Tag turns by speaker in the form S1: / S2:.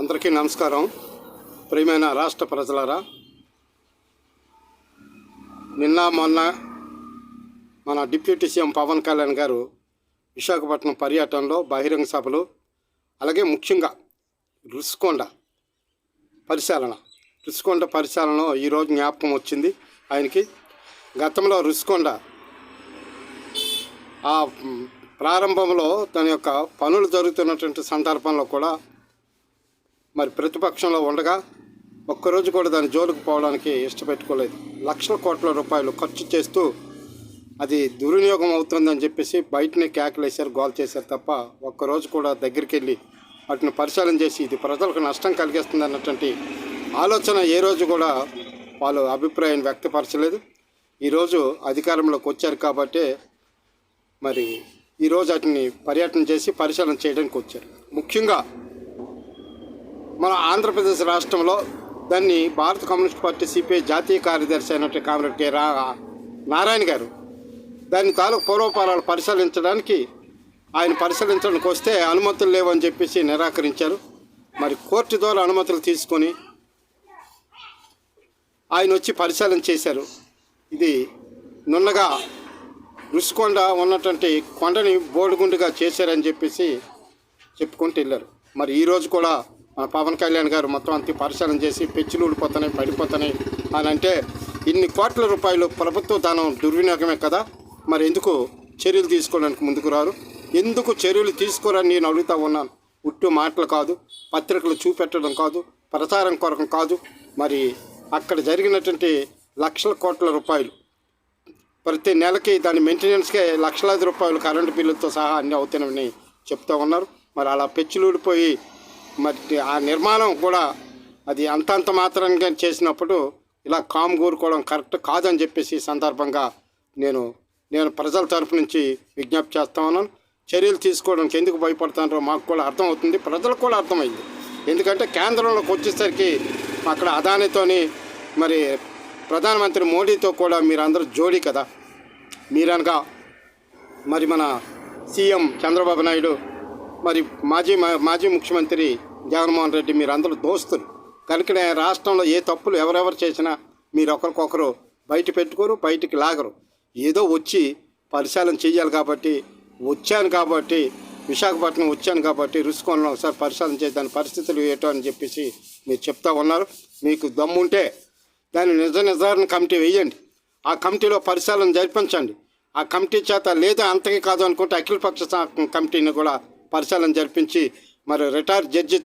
S1: అందరికీ నమస్కారం. ప్రియమైన రాష్ట్ర ప్రజలారా నిన్న మొన్న మన డిప్యూటీ సీఎం పవన్ కళ్యాణ్ గారు విశాఖపట్నం పర్యటనలో బహిరంగ సభలు అలాగే ముఖ్యంగా రుషికొండ పరిశీలన. రుషికొండ పరిశీలనలో ఈరోజు జ్ఞాపకం వచ్చింది ఆయనకి. గతంలో రుషికొండ ఆ ప్రారంభంలో తన యొక్క పనులు జరుగుతున్నటువంటి సందర్భంలో కూడా మరి ప్రతిపక్షంలో ఉండగా ఒక్కరోజు కూడా దాని జోలుకు పోవడానికి ఇష్టపెట్టుకోలేదు. లక్షల కోట్ల రూపాయలు ఖర్చు చేస్తూ అది దుర్వినియోగం అవుతుందని చెప్పేసి బయటనే కేకలేశారు గోల్ చేశారు తప్ప ఒక్కరోజు కూడా దగ్గరికి వెళ్ళి వాటిని పరిశీలన చేసి ఇది ప్రజలకు నష్టం కలిగిస్తుంది అన్నటువంటి ఆలోచన ఏ రోజు కూడా వాళ్ళు అభిప్రాయం వ్యక్తపరచలేదు. ఈరోజు అధికారంలోకి వచ్చారు కాబట్టి మరి ఈరోజు వాటిని పర్యటన చేసి పరిశీలన చేయడానికి వచ్చారు. ముఖ్యంగా మన ఆంధ్రప్రదేశ్ రాష్ట్రంలో దాన్ని భారత కమ్యూనిస్ట్ పార్టీ సిపిఐ జాతీయ కార్యదర్శి అయినటువంటి కామ్రేడ్ కె రా నారాయణ గారు దాని తాలూకు పూర్వపారాలు పరిశీలించడానికి ఆయన పరిశీలించడానికి వస్తే అనుమతులు లేవని చెప్పేసి నిరాకరించారు. మరి కోర్టు ద్వారా అనుమతులు తీసుకొని ఆయన వచ్చి పరిశీలన చేశారు. ఇది నున్నగా రుషికొండ ఉన్నటువంటి కొండని బోడుగుండుగా చేశారని చెప్పేసి చెప్పుకుంటూ వెళ్ళారు. మరి ఈరోజు కూడా మన పవన్ కళ్యాణ్ గారు మొత్తం అంతా పరిశీలన చేసి పెచ్చులు ఊడిపోతున్నాయి పడిపోతున్నాయి. అని అంటే ఇన్ని కోట్ల రూపాయలు ప్రభుత్వ ధనం దుర్వినియోగమే కదా? మరి ఎందుకు చర్యలు తీసుకోవడానికి ముందుకు రారు? ఎందుకు చర్యలు తీసుకోరని నేను అడుగుతా ఉన్నాను ఉట్టు మాటలు కాదు పత్రికలు చూపెట్టడం కాదు ప్రచారం కొరకు కాదు. మరి అక్కడ జరిగినటువంటి లక్షల కోట్ల రూపాయలు ప్రతి నెలకి దాని మెయింటెనెన్స్కే లక్షలాది రూపాయలు కరెంటు బిల్లుతో సహా అన్నీ అవుతున్నాయని చెప్తా ఉన్నారు. మరి అలా పెచ్చులూడిపోయి మరి ఆ నిర్మాణం కూడా అది అంతంత మాత్రంగా చేసినప్పుడు ఇలా కామ్ కూరుకోవడం కరెక్ట్ కాదని చెప్పేసి సందర్భంగా నేను నేను ప్రజల తరపు నుంచి విజ్ఞప్తి చేస్తా ఉన్నాను. చర్యలు తీసుకోవడానికి ఎందుకు భయపడతానో మాకు కూడా అర్థమవుతుంది. ప్రజలకు కూడా అర్థమైంది. ఎందుకంటే కేంద్రంలోకి వచ్చేసరికి అక్కడ అదానితోని మరి ప్రధానమంత్రి మోడీతో కూడా మీరందరూ జోడీ కదా. మీరనగా మరి మన సీఎం చంద్రబాబు నాయుడు మరి మాజీ మా- మాజీ ముఖ్యమంత్రి జగన్మోహన్ రెడ్డి మీరందరూ దోస్తులు. కనుక రాష్ట్రంలో ఏ తప్పులు ఎవరెవరు చేసినా మీరు ఒకరికొకరు బయట పెట్టుకోరు బయటికి లాగరు. ఏదో వచ్చి పరిశీలన చేయాలి కాబట్టి వచ్చాను కాబట్టి విశాఖపట్నం వచ్చాను కాబట్టి రుసుకోవడంలో ఒకసారి పరిశీలన చేద్దాని పరిస్థితులు ఏటో అని చెప్పేసి మీరు చెప్తా ఉన్నారు. మీకు దమ్ముంటే దాని నిజ నిర్ధారణ కమిటీ వేయండి. ఆ కమిటీలో పరిశీలన జరిపించండి. ఆ కమిటీ చేత లేదా అంతకి కాదు అనుకుంటే అఖిలపక్ష కమిటీని కూడా పరిశీలన జరిపించి మరి రిటైర్ జడ్జి